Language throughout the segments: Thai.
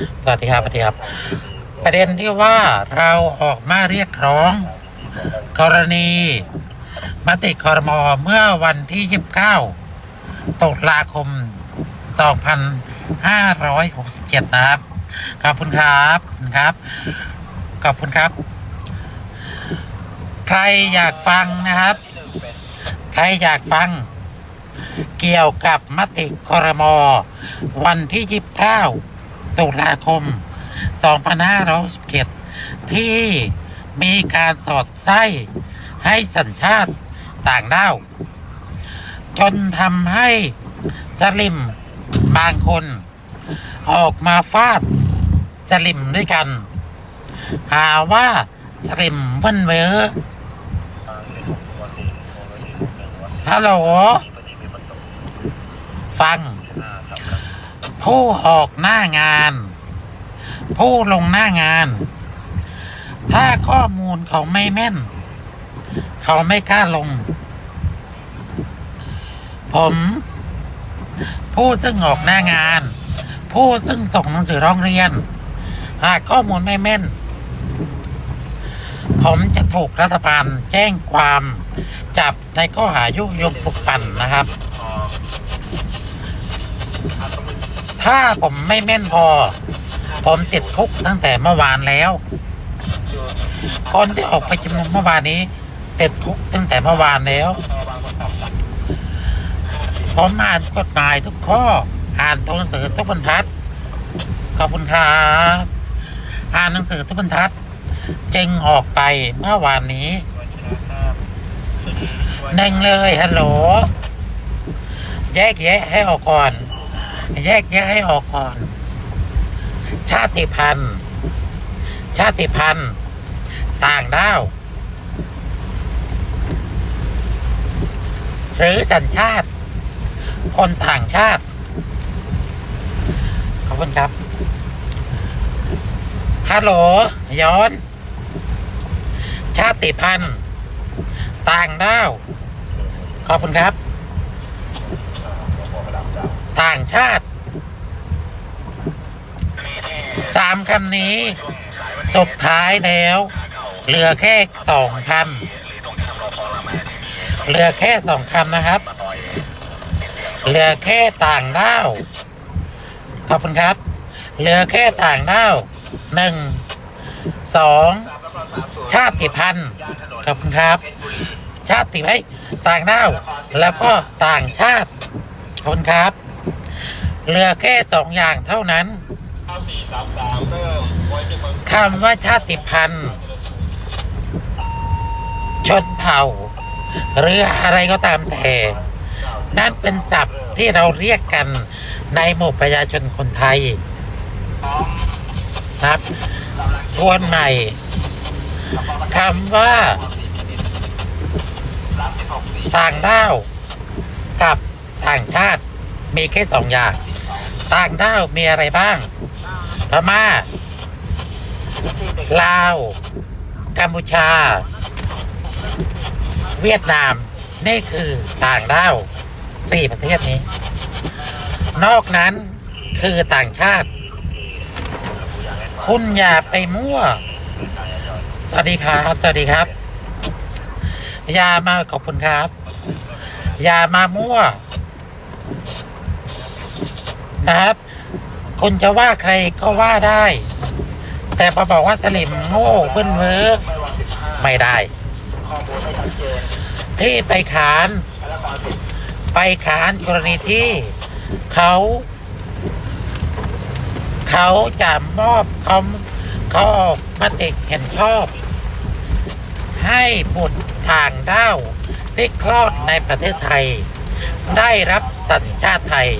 สวัสดีครับสวัสดีครับ ประเด็นที่ว่าเราออกมาเรียกร้อง กรณีมติคอรมอเมื่อวันที่ 29 ตุลาคม 2567 นะครับ ขอบคุณครับ ขอบคุณครับ ขอบคุณครับ ใครอยากฟังนะครับ ใครอยากฟัง เกี่ยวกับมติคอรมอวันที่ 29 ตุลาคม 2567ที่มีการสอดไส้ให้สัญชาติต่างด้าว จนทำให้สลิมบางคน ออกมาฟาดสลิมด้วยกัน หาว่าสลิมเวันเวอร์ฮัลโหลฟัง ผู้ออกหน้างาน ผู้ลงหน้างาน ถ้าข้อมูลเขาไม่แม่น เขาไม่กล้าลง ผม ผู้ซึ่งออกหน้างาน ผู้ซึ่งส่งหนังสือร้องเรียน หากข้อมูลไม่แม่น ผมจะถูกรัฐบาลแจ้งความจับในข้อหายุยงปลุกปั่นนะครับ ถ้าผมไม่แม่นพอ ผมติดคุกตั้งแต่เมื่อวานแล้ว คนที่ออกไปชุมนุมเมื่อวานนี้ติดคุกตั้งแต่เมื่อวานแล้ว ผมอ่านกฎหมายทุกข้อ อ่านตัวหนังสือทุกบรรทัด ขอบคุณครับอ่านหนังสือทุกบรรทัดจึงออกไปเมื่อวานนี้หนึ่งเลยฮัลโหลแยกแยะให้ออกก่อน แยกแยะให้ออกก่อน ชาติพันธุ์ ชาติพันธุ์ ต่างด้าว หรือสัญชาติ คนต่างชาติ ขอบคุณครับ ฮัลโหล ย้อน ชาติพันธุ์ ต่างด้าว ขอบคุณครับ ต่างชาติสามคำนี้สุดท้ายแล้ว เหลือแค่สองคำเหลือแค่สองคำนะครับ เหลือแค่ต่างด้าวขอบคุณครับ เหลือแค่ต่างด้าวหนึ่งสองชาติพันธุ์ขอบคุณครับ ชาติไว้ต่างด้าวแล้วก็ต่างชาติขอบคุณครับ เหลือแค่สองอย่างเท่านั้นคำว่าชาติพันธุ์ ชนเผ่า หรืออะไรก็ตามแต่ นั่นเป็นศัพท์ที่เราเรียกกันในหมู่ประชาชนคนไทยครับทวนใหม่คำว่า ต่างด้าว กับต่างชาติมีแค่สองอย่าง ต่างด้าวมีอะไรบ้าง พม่า ลาว กัมพูชา เวียดนาม นี่คือต่างด้าวสี่ประเทศนี้ นอกนั้นคือต่างชาติ คุณอย่าไปมั่ว สวัสดีครับ สวัสดีครับ อย่ามาขอบคุณครับ อย่ามามั่วนะ ครับคุณจะว่าใครก็ว่าได้ แต่พอบอกว่าสลิมโง่เบิ้นเวอร์ไม่ได้ ที่ไปขาน ไปขานกรณีที่เขาเขาจะมอบเขาเขาออกมติเห็นชอบ ให้บุตรทางด้าวที่คลอดในประเทศไทย ได้รับสัญชาติไทย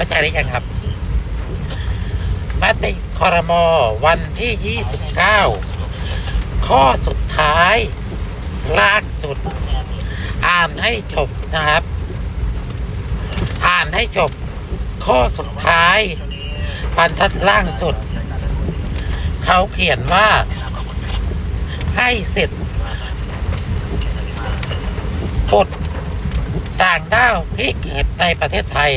เข้าใจหรือยังครับมติคอรมอวันที่ 29 ข้อสุดท้าย ล่างสุด อ่านให้จบนะครับ อ่านให้จบ ข้อสุดท้ายบรรทัดล่างสุด เขาเขียนว่า ให้สิทธิ์บุตรต่างด้าวที่เกิดในประเทศไทย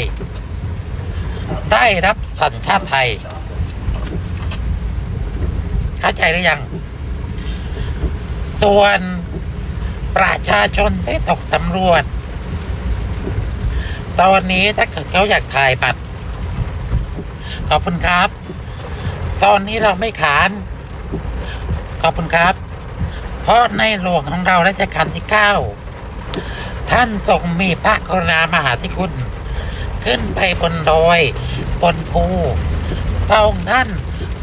ได้รับสัญชาติไทย เข้าใจหรือยัง ส่วนประชาชนได้ตกสำรวจ ตอนนี้ถ้าเกิดเขาอยากถ่ายบัตร ขอบคุณครับ ตอนนี้เราไม่ขาน ขอบคุณครับ เพราะในหลวงของเรารัชกาลที่เก้าท่านทรงมีพระกรุณามหาธิคุณ ไปบนดอย บนภูพระองค์ท่าน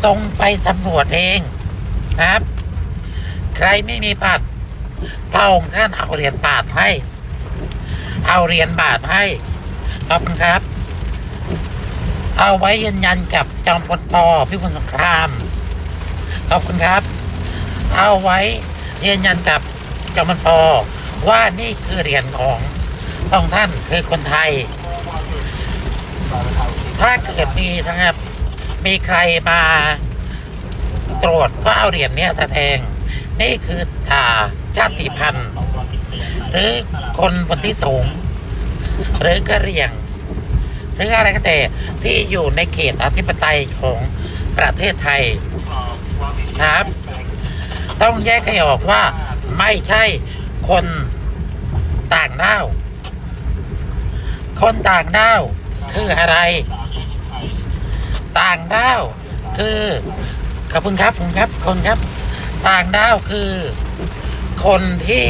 ทรงไปสำรวจเองนะครับ ใครไม่มีบัตรพระองค์ท่านเอาเหรียญบาทให้ เอาเหรียญบาทให้ขอบคุณครับ เอาไว้ยืนยันกับจอมพลปอพิบูลสงครามขอบคุณครับ เอาไว้ยืนยันกับจอมพลปอว่านี่คือเหรียญของพองท่านคือคนไทย ถ้าเกิดมีนะครับ มีใครมาตรวจก็เอาเหรียญเนี้ยแสดง นี่คือทาชาติพันธุ์ หรือคนบนที่สูง หรือกระเหรี่ยง หรืออะไรก็แต่ที่อยู่ในเขตอธิปไตยของประเทศไทยครับ ต้องแยกให้ออกว่าไม่ใช่คนต่างด้าว คนต่างด้าว คืออะไร ต่างด้าวคือขอบคุณครับคุณครับคนครับ ต่างด้าวคือ คนที่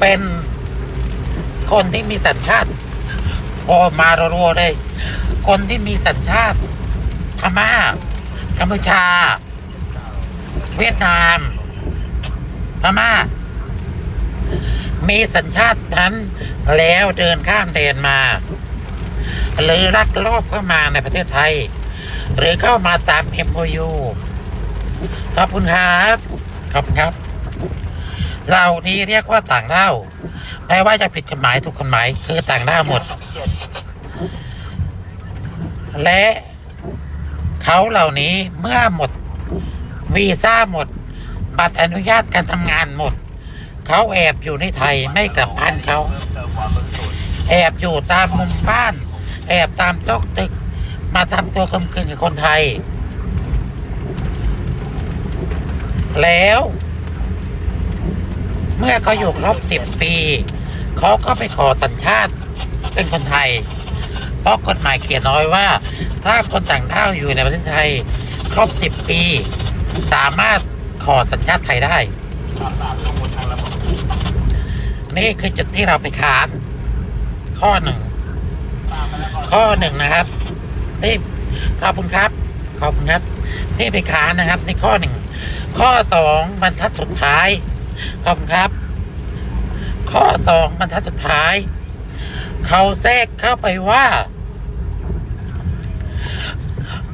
เป็นคนที่มีสัญชาติโอมารัวๆเลย คนที่มีสัญชาติพม่ากัมพูชา เวียดนาม พม่า มีสัญชาตินั้นแล้วเดินข้ามแดนมา หรือลักลอบเข้ามาในประเทศไทย หรือเข้ามาตาม MOU ขอบคุณครับ ขอบคุณครับ เหล่านี้เรียกว่าต่างด้าวไม่ว่าจะผิดกฎหมายถูกกฎหมายคือต่างด้าวหมด และเขาเหล่านี้เมื่อหมดวีซ่าหมด บัตรอนุญาตการทำงานหมด เขาแอบอยู่ในไทยไม่กลับบ้านเขา แอบอยู่ตามมุมบ้าน แอบตามซอกตึก มาทำตัวกลมกลืนกับคนไทย แล้ว เมื่อเขาอยู่ครบสิบปี เขาก็ไปขอสัญชาติเป็นคนไทย เพราะกฎหมายเขียนน้อยว่า ถ้าคนต่างด้าวอยู่ในประเทศไทย ครบสิบปี สามารถขอสัญชาติไทยได้นี่คือจุดที่เราไปค้านข้อหนึ่ง ข้อหนึ่งนะครับที่ขอบคุณครับ ขอบคุณครับ ที่ไปค้านนะครับ ในข้อหนึ่งข้อสองบรรทัดสุดท้าย ขอบคุณครับ ข้อสองบรรทัดสุดท้าย เขาแทรกเข้าไปว่า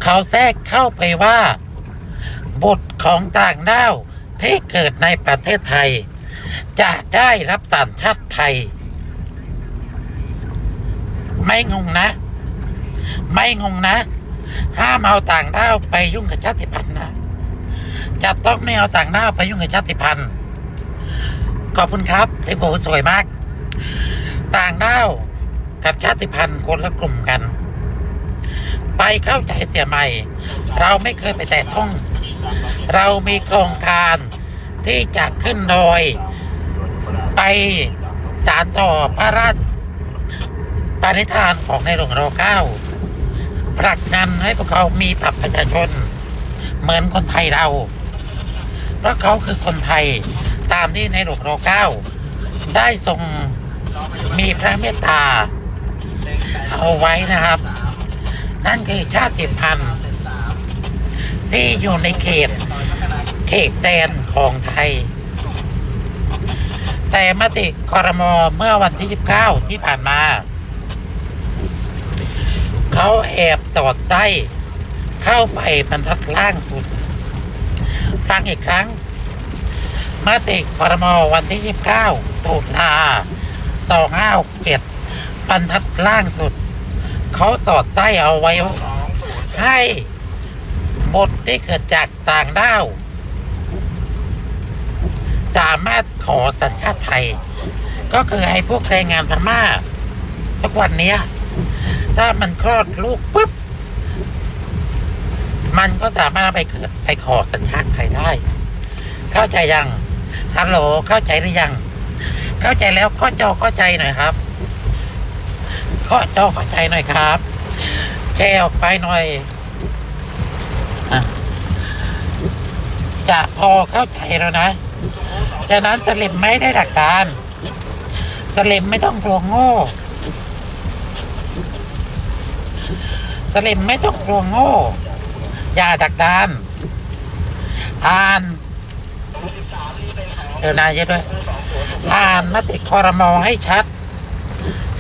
เขาแทรกเข้าไปว่าบุตรของต่างด้าวที่เกิดในประเทศไทย จะได้รับสัญชาติไทย ไม่งงนะ ไม่งงนะ ห้ามเอาต่างด้าวไปยุ่งกับชาติพันธุ์นะจะต้องไม่เอาต่างด้าวไปยุ่งกับชาติพันธุ์ขอบคุณครับที่โบสวยมาก ต่างด้าวกับชาติพันธุ์คนละกลุ่มกัน ไปเข้าใจเสียใหม่ เราไม่เคยไปแตะต้อง เรามีโครงการที่จะขึ้นดอย ไปสารต่อพระราช ปณิธานของในหลวงรอเก้าผลักดันให้พวกเขามีผับประชาชน เหมือนคนไทยเรา เพราะเขาคือคนไทยตามที่ในหลวงรอเก้าได้ทรงมีพระเมตตา เอาไว้นะครับ นั่นคือชาติพันธุ์ ที่อยู่ในเขต เขตแดนของไทย แต่มติคอรมอเมื่อวันที่29ที่ผ่านมา เขาแอบสอดไส้เข้าไปบรรทัดล่างสุด ฟังอีกครั้งมติคอรมอวันที่ 29ตุลา2567บรรทัดล่างสุด เขาสอดไส้เอาไว้ ให้บุตรที่เกิดจากต่างด้าว สามารถขอสัญชาติไทย ก็คือให้พวกแรงงานพม่าทุกวันนี้ ถ้ามันคลอดลูกปุ๊บ มันก็สามารถเอาไปไปขอสัญชาติไทยได้ เข้าใจยัง ฮัลโหล เข้าใจหรือยัง เข้าใจแล้วข้อจอเข้าใจหน่อยครับข้อจอเข้าใจหน่อยครับ แชร์ออกไปหน่อยอะจะพอเข้าใจแล้วนะ ฉะนั้นสลิมไม่ได้ดักดานสลิมไม่ต้องกลัวโง่ สลิมไม่ต้องกลัวโง่ อย่าดักดานอ่านเดี๋ยวนายเยอะด้วยอ่านมติคอรมอให้ชัด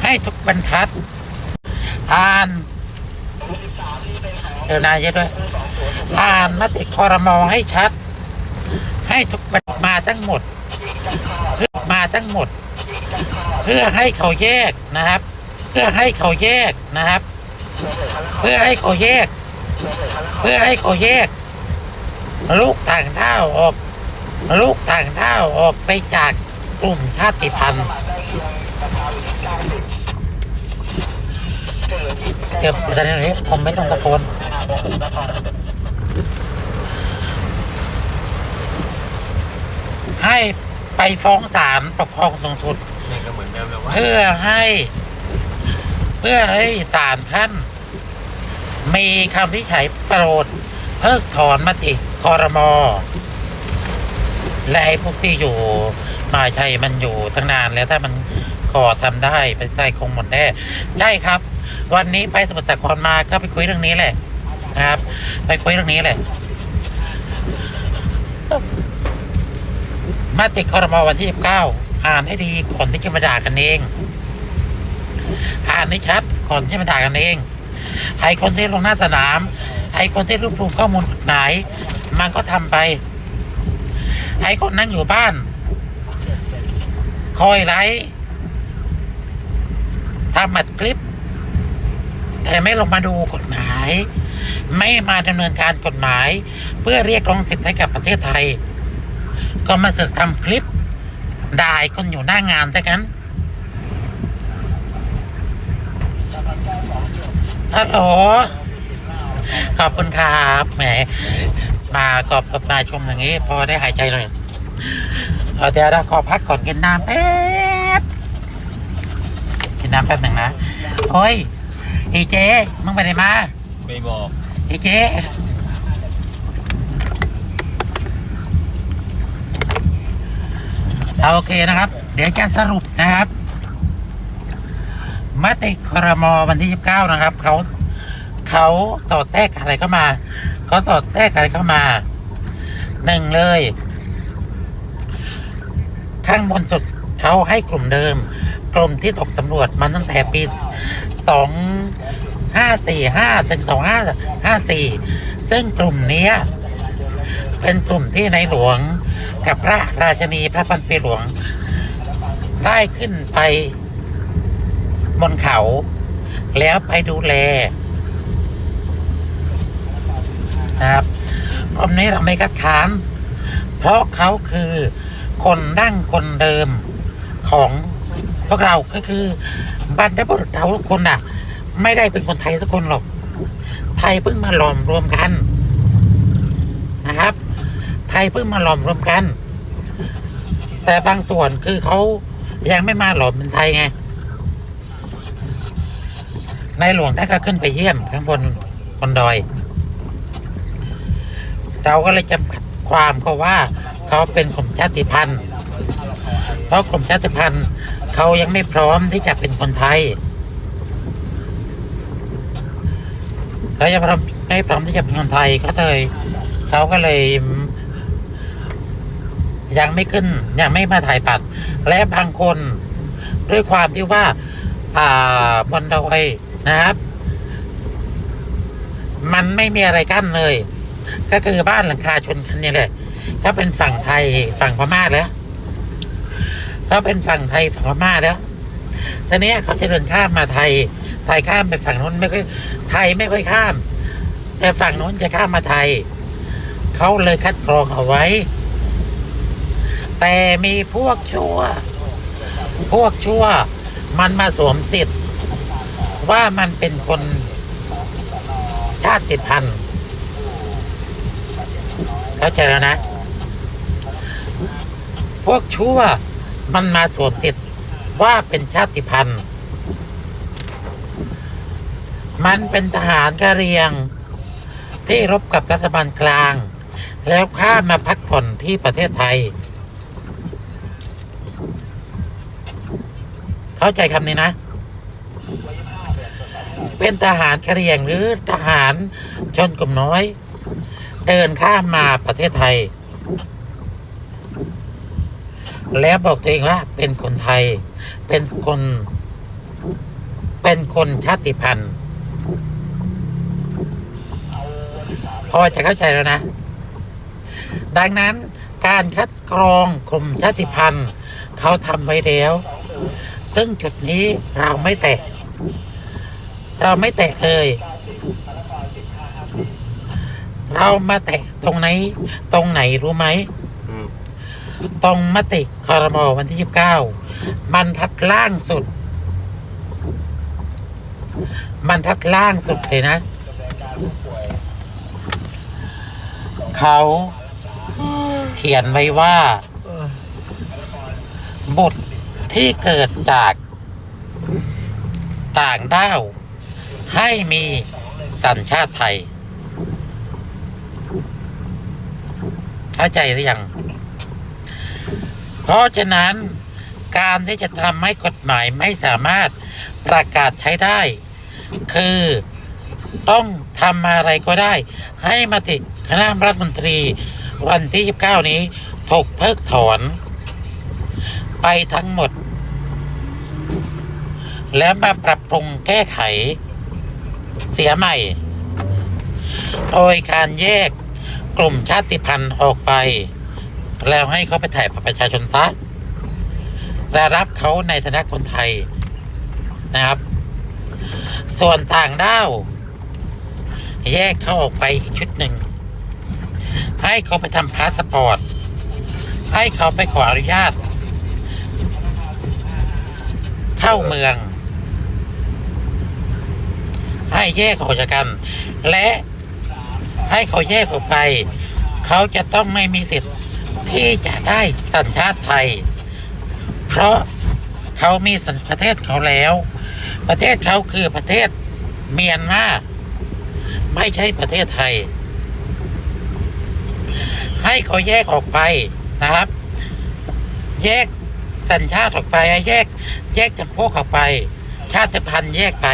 ให้ทุกบรรทัดอ่านเดี๋ยวนายเยอะด้วยอ่านมติคอรมอให้ชัด ให้ทุกบรรมาทั้งหมดเพื่อมาทั้งหมด เพื่อให้เขาแยกนะครับ เพื่อให้เขาแยกนะครับ เพื่อให้เขาแยก เพื่อให้เขาแยก ลูกต่างด้าวออก ลูกต่างด้าวออกไปจากกลุ่มชาติพันธุ์เก็บตอนนี้ผมไม่ต้องตะโกนให้ไปฟ้องศาลปกครองสูงสุดนี่ก็เหมือนเดิมเลยว่าเพื่อให้ เพื่อให้ศาลท่าน มีคำวิจัยโปรด เพิกถอนมติคอรมอและไอ้พวกที่อยู่มาชัยมันอยู่ตั้งนานแล้วถ้ามันขอทำได้ไปใจคงหมดแน่ใช่ครับ วันนี้ไปสมุทรสาครมาก็ไปคุยเรื่องนี้แหละนะครับ ไปคุยเรื่องนี้แหละมติคอรมอวันที่สิบเก้าอ่านให้ดีก่อนที่จะมาด่ากันเอง อ่านให้ชัดก่อนที่จะมาด่ากันเอง ไอ้คนที่ลงหน้าสนาม ไอ้คนที่รวบรวมข้อมูลกฎหมาย มันก็ทำไป ไอ้คนนั้นอยู่บ้าน คอยไลฟ์ทำอัดคลิป แต่ไม่ลงมาดูกฎหมาย ไม่มาดำเนินการกฎหมาย เพื่อเรียกร้องสิทธิ์ให้กับประเทศไทย ก็มาเสึกทำคลิปด่าไอ้คนอยู่หน้างานซะงั้น ฮัลโหลขอบคุณครับแหมมากอบกับมาชมอย่างนี้ พอได้หายใจหน่อยเอาเดี๋ยวเราขอพักก่อนกินน้ำแป๊บกินน้ำแป๊บหนึ่งนะโอ้ยอีเจมึงไปไหนมาไม่บอกอีเจเอาโอเคนะครับ เดี๋ยวจะสรุปนะครับ มติครมวันที่ 29 นะครับเขาเขาสอดแทรกอะไรเข้ามาเขาสอดแทรกอะไรเข้ามาหนึ่งเลย ข้างบนสุดเขาให้กลุ่มเดิม กลุ่มที่ตกสำรวจมาตั้งแต่ปีสองห้าสี่ห้าถึงสองห้าห้าสี่ซึ่งกลุ่มนี้เป็นกลุ่มที่ในหลวงกับพระราชนีพระพันปีหลวง ได้ขึ้นไป บนเขา แล้วไปดูแลนะครับกลุ่มนี้เราไม่คัดค้าน เพราะเขาคือคนดั้งคนเดิมของพวกเราก็คือบรรพบุรุษเราทุกคนน่ะ ไม่ได้เป็นคนไทยสักคนหรอก ไทยเพิ่งมาหลอมรวมกันนะครับ ไทยเพิ่งมาหลอมรวมกัน แต่บางส่วนคือเขายังไม่มาหลอมเป็นไทยไง ในหลวงท่านก็ขึ้นไปเยี่ยมข้างบนบนดอย เราก็เลยจำกัดความเขาว่าเขาเป็นกลุ่มชาติพันธุ์ เพราะกลุ่มชาติพันธุ์เขายังไม่พร้อมที่จะเป็นคนไทยเขายังพร้อมไม่พร้อมที่จะเป็นคนไทยเขาเลยเขาก็เลยยังไม่ขึ้นยังไม่มาถ่ายปัด และบางคนด้วยความที่ว่า อ่าบนดอย นะครับ มันไม่มีอะไรกั้นเลย ก็คือบ้านหลังคาชนกันนี่แหละ ก็เป็นฝั่งไทยฝั่งพม่าแล้ว ก็เป็นฝั่งไทยฝั่งพม่าแล้วทีนี้เขาจะเดินข้ามมาไทย ไทยข้ามไปฝั่งนู้นไม่ค่อยไทยไม่ค่อยข้าม แต่ฝั่งนู้นจะข้ามมาไทย เขาเลยคัดกรองเอาไว้ แต่มีพวกชั่ว พวกชั่ว มันมาสวมสิทธิ์ ว่ามันเป็นคนชาติพันธุ์เข้าใจแล้วนะ พวกชั่วมันมาสวมสิทธิ์ว่าเป็นชาติพันธุ์ มันเป็นทหารกะเรียง ที่รบกับรัฐบาลกลาง แล้วข้ามาพักผ่อนที่ประเทศไทย เข้าใจคำนี้นะ เป็นทหารกะเรียงหรือทหารชนกลุ่มน้อย เดินข้ามมาประเทศไทย แล้วบอกตัวเองว่าเป็นคนไทย เป็นคน เป็นคนชาติพันธุ์ พอจะเข้าใจแล้วนะ ดังนั้นการคัดกรองกลุ่มชาติพันธุ์ เขาทำไว้แล้ว ซึ่งจุดนี้เราไม่แตะ เราไม่แตะเลย เรามาแตะตรงไหน ตรงไหนรู้ไหมอืมตรงมติคอรมอวันที่29มันทัดล่างสุด มันทัดล่างสุดเลยนะ เขาเขียนไว้ว่า บุตรที่เกิดจากต่างด้าว ให้มีสัญชาติไทย เข้าใจหรือยัง เพราะฉะนั้นการที่จะทำให้กฎหมายไม่สามารถประกาศใช้ได้ คือต้องทำอะไรก็ได้ ให้มติคณะรัฐมนตรี วันที่ 29 นี้ถกเพิกถอน ไปทั้งหมด แล้วมาปรับปรุงแก้ไข สียใหม่โดยการแยกกลุ่มชาติพันธุ์ออกไป แล้วให้เขาไปถ่ายบัตรประชาชนซะและรับเขาในฐานะคนไทยนะครับ ส่วนต่างด้าวแยกเขาออกไปอีกชุดหนึ่ง ให้เขาไปทำพาสปอร์ต ให้เขาไปขออนุญาต เข้าเมือง ให้แยกออกจากกัน และให้เขาแยกออกไป เขาจะต้องไม่มีสิทธิ์ที่จะได้สัญชาติไทย เพราะเขามีสัญประเทศเขาแล้ว ประเทศเขาคือประเทศเมียนมาไม่ใช่ประเทศไทย ให้เขาแยกออกไปนะครับ แยกสัญชาติออกไปแยก แยกจำพวกออกไป ชาติพันธุ์แยกไป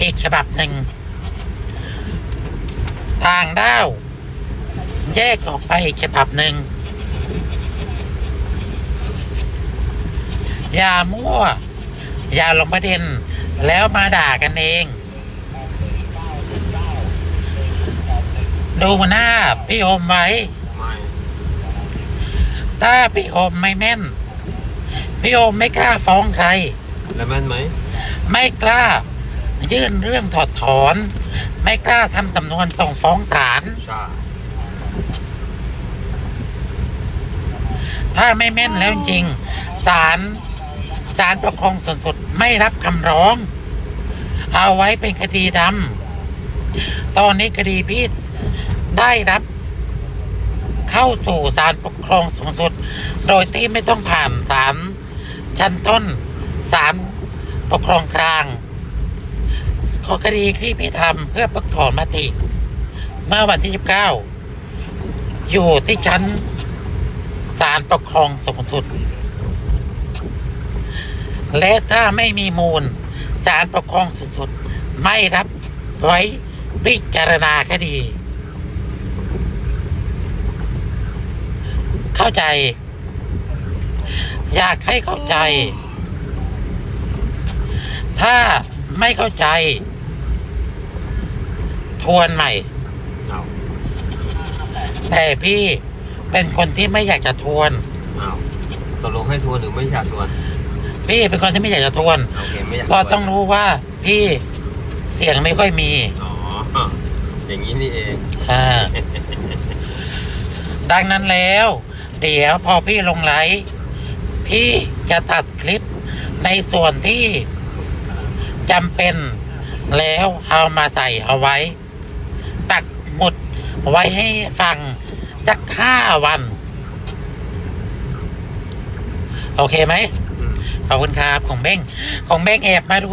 อีกฉบับหนึ่ง ต่างด้าวแยกออกไปอีกฉบับหนึ่ง อย่ามั่ว อย่าลงประเด็น แล้วมาด่ากันเอง ดูหน้าพี่โอมไว้ไม่ถ้าพี่โอมไม่แม่น พี่โอมไม่กล้าฟ้องใคร แล้วแม่นไหม ไม่กล้า ยื่นเรื่องถอดถอน ไม่กล้าทำสำนวนส่งฟ้องศาลใช่ถ้าไม่แม่นแล้วจริงศาลศาลปกครองสูงสุดไม่รับคำร้อง เอาไว้เป็นคดีดำตอนนี้คดีพี่ได้รับ เข้าสู่ศาลปกครองสูงสุด โดยที่ไม่ต้องผ่านศาลชั้นต้นศาลปกครองกลางข อคดีที่พี่ทำเพื่อเพิกถอนมติ เมื่อวันที่ 29 อยู่ที่ชั้นศาลปกครองสูงสุด และถ้าไม่มีมูลศาลปกครองสูงสุด ไม่รับไว้พิจารณาคดี เข้าใจ อยากให้เข้าใจ ถ้าไม่เข้าใจ วนใหม่ เอาแต่พี่เป็นคนที่ไม่อยากจะทวน เอาตกลงให้ทวนหรือไม่อยากทวนพี่เป็นคนที่ไม่อยากจะทวนโอเคไม่อยากเพราะต้องรู้ว่าพี่เสียงไม่ค่อยมีอ๋ออย่างนี้นี่เองอ่าดังนั้นแล้ว เดี๋ยวพอพี่ลงไลฟ์พี่จะตัดคลิปในส่วนที่จำเป็นแล้วเอามาใส่เอาไว้ตัก หมด ไว้ให้ฟังสักห้าวัน โอเคไหมอืมขอบคุณครับ ของเบ้งของเบ้งแอบมาดู